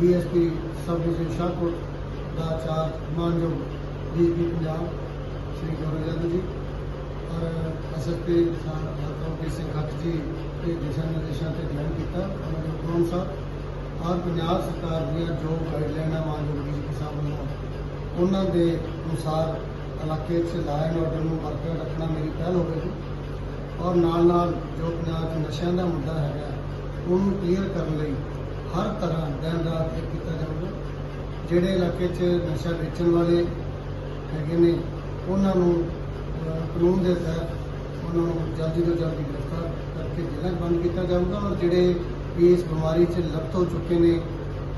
DSP sub division Shahkot ਦਾ charge ਮਾਨਯੋਗ DP Punjab Shri Gaurav Yadav ji ਔਰ ਐਸਐਸਪੀ ਹਰਕੋਪੀ ਸਿੰਘ ਖੱਟ ਜੀ ਦੇ ਦਿਸ਼ਾ ਨਿਰਦੇਸ਼ਾਂ ਤੇ ਬਿਆਨ ਕੀਤਾ। ਉਹਨਾਂ ਦੇ ਹੁਕਮ ਸਾਹਿਬ ਔਰ ਪੰਜਾਬ ਸਰਕਾਰ ਦੀਆਂ ਜੋ ਗਾਈਡਲਾਈਨਾਂ ਮਾਨਯੋਗ ਡੀਜੀਪੀ ਸਾਹਿਬ ਵੱਲੋਂ, ਉਹਨਾਂ ਦੇ ਅਨੁਸਾਰ ਇਲਾਕੇ 'ਚ ਲਾਇਨ ਐਂਡ ਆਰਡਰ ਨੂੰ ਬਰਕਰਾਰ ਰੱਖਣਾ ਮੇਰੀ ਪਹਿਲ ਹੋਵੇਗੀ ਔਰ ਨਾਲ ਨਾਲ ਜੋ ਪੰਜਾਬ 'ਚ ਨਸ਼ਿਆਂ ਦਾ ਮੁੱਦਾ ਹੈਗਾ, ਉਹਨੂੰ ਕਲੀਅਰ ਕਰਨ ਲਈ ਹਰ ਤਰ੍ਹਾਂ ਦਿਨ ਰਾਤ ਇੱਕ ਕੀਤਾ ਜਾਊਗਾ। ਜਿਹੜੇ ਇਲਾਕੇ 'ਚ ਨਸ਼ਾ ਵੇਚਣ ਵਾਲੇ ਹੈਗੇ ਨੇ, ਉਹਨਾਂ ਨੂੰ ਕਾਨੂੰਨ ਦੇ ਤਹਿਤ ਉਹਨਾਂ ਨੂੰ ਜਲਦੀ ਤੋਂ ਜਲਦੀ ਗ੍ਰਿਫਤਾਰ ਕਰਕੇ ਜੇਲ੍ਹਾਂ ਬੰਦ ਕੀਤਾ ਜਾਊਗਾ ਔਰ ਜਿਹੜੇ ਵੀ ਇਸ ਬਿਮਾਰੀ 'ਚ ਲਪਤ ਹੋ ਚੁੱਕੇ ਨੇ,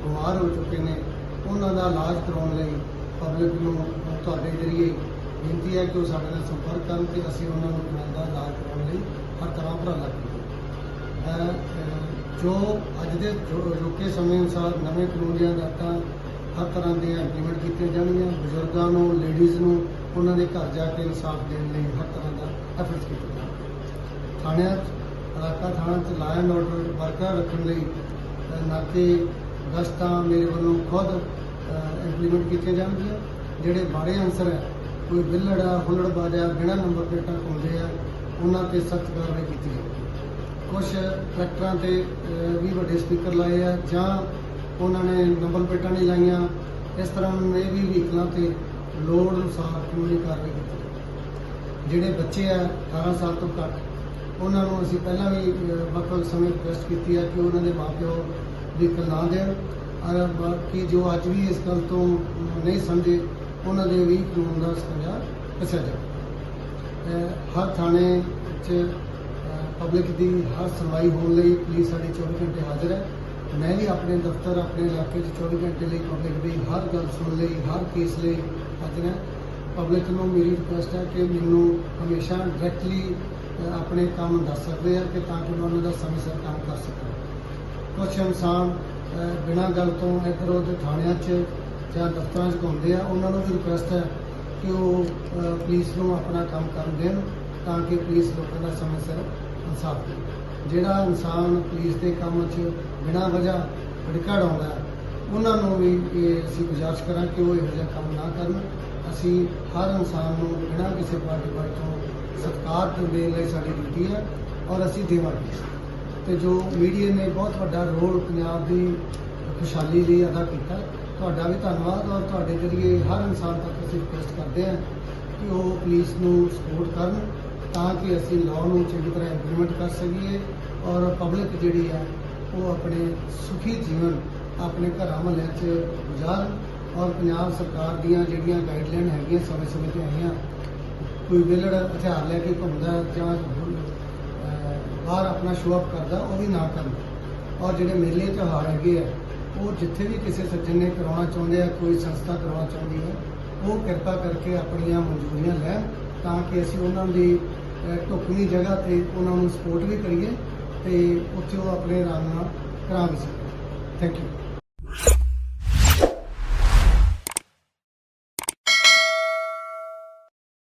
ਬਿਮਾਰ ਹੋ ਚੁੱਕੇ ਨੇ, ਉਹਨਾਂ ਦਾ ਇਲਾਜ ਕਰਾਉਣ ਲਈ ਪਬਲਿਕ ਨੂੰ ਤੁਹਾਡੇ ਜਰੀਏ ਬੇਨਤੀ ਹੈ ਕਿ ਉਹ ਸਾਡੇ ਨਾਲ ਸੰਪਰਕ ਕਰਨ ਤੇ ਅਸੀਂ ਉਹਨਾਂ ਨੂੰ ਉਹਨਾਂ ਦਾ ਇਲਾਜ ਕਰਾਉਣ ਲਈ ਹਰ ਤਰ੍ਹਾਂ ਉਪਰਾਲਾ ਕਰੀਏ ਜੋ ਅੱਜ ਦੇ ਜੋ- ਅਜੋਕੇ ਸਮੇਂ ਅਨੁਸਾਰ ਨਵੇਂ ਕਾਨੂੰਨ ਦੀਆਂ ਹਦਾਇਤਾਂ ਹਰ ਤਰ੍ਹਾਂ ਦੀਆਂ ਇੰਪਲੀਮੈਂਟ ਕੀਤੀਆਂ ਜਾਣਗੀਆਂ ਬਜ਼ੁਰਗਾਂ ਨੂੰ ਲੇਡੀਜ਼ ਨੂੰ ਉਹਨਾਂ ਦੇ ਘਰ ਜਾ ਕੇ ਇਨਸਾਫ ਦੇਣ ਲਈ ਹਰ ਤਰ੍ਹਾਂ ਦਾ ਐਫਰਟਸ ਕੀਤਾ ਜਾਵੇਗਾ ਥਾਣਿਆਂ 'ਚ ਇਲਾਕਾ ਥਾਣਾ 'ਚ ਲਾਅ ਐਂਡ ਆਰਡਰ ਬਰਕਰਾਰ ਰੱਖਣ ਲਈ ਅਹ, ਨਾਕੇ ਗਸ਼ਤਾਂ ਮੇਰੇ ਵੱਲੋਂ ਖੁਦ ਇੰਪਲੀਮੈਂਟ ਕੀਤੀਆਂ ਜਾਣਗੀਆਂ ਜਿਹੜੇ ਮਾੜੇ ਅਨਸਰ ਹੈ ਕੋਈ ਬਿੱਲੜ ਆ ਹੁੱਲੜਬਾਜ਼ ਆ ਬਿਨਾਂ ਨੰਬਰ ਪਲੇਟਾਂ ਹੁੰਦੇ ਆ ਉਹਨਾਂ ਤੇ ਸਖਤ ਕਾਰਵਾਈ ਕੀਤੀ ਜਾਵੇਗੀ ਕੁਝ ਟਰੈਕਟਰਾਂ ਤੇ ਵੀ ਵੱਡੇ ਸਪੀਕਰ ਲਾਏ ਆ, ਜਾਂ ਉਹਨਾਂ ਨੇ ਨੰਬਰ ਪਲੇਟਾਂ ਨਹੀਂ ਲਾਈਆਂ, ਇਸ ਤਰ੍ਹਾਂ ਇਹ ਵੀ ਵਹੀਕਲਾਂ ਤੇ ਲੋੜ ਅਨੁਸਾਰ ਕਾਨੂੰਨੀ ਕਾਰਵਾਈ ਕੀਤੀ ਜਿਹੜੇ ਬੱਚੇ ਆ 18 ਸਾਲ ਤੋਂ ਘੱਟ, ਉਹਨਾਂ ਨੂੰ ਅਸੀਂ ਪਹਿਲਾਂ ਵੀ ਵੱਖ-ਵੱਖ ਸਮੇਂ ਰਿਕਵੈਸਟ ਕੀਤੀ ਹੈ ਕਿ ਉਹਨਾਂ ਦੇ ਮਾਪਿਓ ਵਹੀਕਲ ਨਾ ਦੇਣ। ਔਰ ਬਾਕੀ ਜੋ ਅੱਜ ਵੀ ਇਸ ਗੱਲ ਤੋਂ ਨਹੀਂ ਸਮਝੇ, ਉਹਨਾਂ ਦੇ ਵੀ ਕਾਨੂੰਨ ਦਾ ਸਕੰਜਾ ਕੱਸਿਆ ਜਾਵੇ। ਹਰ ਥਾਣੇ 'ਚ ਪਬਲਿਕ ਦੀ ਹਰ ਸੁਣਵਾਈ ਹੋਣ ਲਈ ਪੁਲਿਸ ਸਾਡੀ 24 ਘੰਟੇ ਹਾਜ਼ਰ ਹੈ। ਮੈਂ ਵੀ ਆਪਣੇ ਦਫ਼ਤਰ, ਆਪਣੇ ਇਲਾਕੇ 'ਚ 24 ਘੰਟੇ ਲਈ ਪਬਲਿਕ ਦੀ ਹਰ ਗੱਲ ਸੁਣ ਲਈ, ਹਰ ਕੇਸ ਲਈ ਹਾਜ਼ਰ ਹੈ। ਪਬਲਿਕ ਨੂੰ ਮੇਰੀ ਰਿਕੁਐਸਟ ਹੈ ਕਿ ਮੈਨੂੰ ਹਮੇਸ਼ਾ ਡਾਇਰੈਕਟਲੀ ਆਪਣੇ ਕੰਮ ਦੱਸ ਸਕਦੇ ਆ ਕਿ ਤਾਂ ਕਿ ਮੈਂ ਉਹਨਾਂ ਦਾ ਸਮੇਂ ਸਿਰ ਕੰਮ ਕਰ ਸਕਾਂ। ਕੁਝ ਇਨਸਾਨ ਬਿਨਾਂ ਗੱਲ ਤੋਂ ਇੱਧਰ ਉੱਧਰ ਥਾਣਿਆਂ 'ਚ ਜਾਂ ਦਫ਼ਤਰਾਂ 'ਚ ਘੁੰਮਦੇ ਆ, ਉਹਨਾਂ ਨੂੰ ਵੀ ਰਿਕੁਐਸਟ ਹੈ ਕਿ ਉਹ ਪੁਲਿਸ ਨੂੰ ਆਪਣਾ ਕੰਮ ਕਰਨ ਦੇਣ ਤਾਂ ਕਿ ਪੁਲਿਸ ਲੋਕਾਂ ਦਾ ਸਮੇਂ ਸਿਰ ਇਨਸਾਫ ਜਿਹੜਾ ਇਨਸਾਨ ਪੁਲਿਸ ਦੇ ਕੰਮ 'ਚ ਬਿਨਾਂ ਵਜ੍ਹਾ ਭੜਕਾ ਆਉਂਦਾ ਉਹਨਾਂ ਨੂੰ ਵੀ ਇਹ ਅਸੀਂ ਗੁਜ਼ਾਰਿਸ਼ ਕਰਾਂ ਕਿ ਉਹ ਇਹੋ ਜਿਹਾ ਕੰਮ ਨਾ ਕਰਨ। ਅਸੀਂ ਹਰ ਇਨਸਾਨ ਨੂੰ ਬਿਨਾਂ ਕਿਸੇ ਪਾਰਟੀ ਬਾਈ ਤੋਂ ਸਤਿਕਾਰ ਦੇਣ ਲਈ ਸਾਡੀ ਡਿਊਟੀ ਹੈ ਔਰ ਅਸੀਂ ਦੇਵਾਂਗੇ ਤੇ ਜੋ ਮੀਡੀਆ ਨੇ ਬਹੁਤ ਵੱਡਾ ਰੋਲ ਪੰਜਾਬ ਦੀ ਖੁਸ਼ਹਾਲੀ ਲਈ ਅਦਾ ਕੀਤਾ ਤੁਹਾਡਾ ਵੀ ਧੰਨਵਾਦ ਔਰ ਤੁਹਾਡੇ ਜਰੀਏ ਹਰ ਇਨਸਾਨ ਤੱਕ ਅਸੀਂ ਰਿਕੁਐਸਟ ਕਰਦੇ ਹਾਂ ਕਿ ਉਹ ਪੁਲਿਸ ਨੂੰ ਸਪੋਰਟ ਕਰਨ ਤਾਂ ਕਿ ਅਸੀਂ ਲਾਅ ਨੂੰ ਚੰਗੀ ਤਰ੍ਹਾਂ ਇੰਪਲੀਮੈਂਟ ਕਰ ਸਕੀਏ ਔਰ ਪਬਲਿਕ ਜਿਹੜੀ ਹੈ ਉਹ ਆਪਣੇ ਸੁਖੀ ਜੀਵਨ ਆਪਣੇ ਘਰਾਂ ਮਹੱਲਿਆਂ 'ਚ ਗੁਜ਼ਾਰਨ ਔਰ ਪੰਜਾਬ ਸਰਕਾਰ ਦੀਆਂ ਜਿਹੜੀਆਂ ਗਾਈਡਲਾਈਨ ਹੈਗੀਆਂ ਸਮੇਂ ਸਮੇਂ ਤੇ ਆਈਆਂ, ਕੋਈ ਵਿਲੜ ਹਥਿਆਰ ਲੈ ਕੇ ਘੁੰਮਦਾ ਜਾਂ ਬਾਹਰ ਆਪਣਾ ਸ਼ੋਅ ਅਪ ਕਰਦਾ, ਉਹ ਵੀ ਨਾ ਕਰਨ। ਔਰ ਜਿਹੜੇ ਮੇਲੇ ਤਿਉਹਾਰ ਹੈਗੇ ਆ, ਉਹ ਜਿੱਥੇ ਵੀ ਕਿਸੇ ਸੱਜਣ ਨੇ ਕਰਾਉਣਾ ਚਾਹੁੰਦੇ ਆ, ਕੋਈ ਸੰਸਥਾ ਕਰਾਉਣਾ ਚਾਹੁੰਦੀ ਹੈ, ਉਹ ਕਿਰਪਾ ਕਰਕੇ ਆਪਣੀਆਂ ਮਨਜ਼ੂਰੀਆਂ ਲੈਣ ਤਾਂ ਕਿ ਅਸੀਂ ਉਹਨਾਂ ਦੀ ਢੁਕਵੀਂ ਜਗ੍ਹਾ ਤੇ ਉਹਨਾਂ ਨੂੰ ਸਪੋਰਟ ਵੀ ਕਰੀਏ ਤੇ ਉੱਥੇ ਉਹ ਆਪਣੇ ਆਰਾਮ ਨਾਲ ਕਰਾ ਵੀ ਸਕਣ। Thank you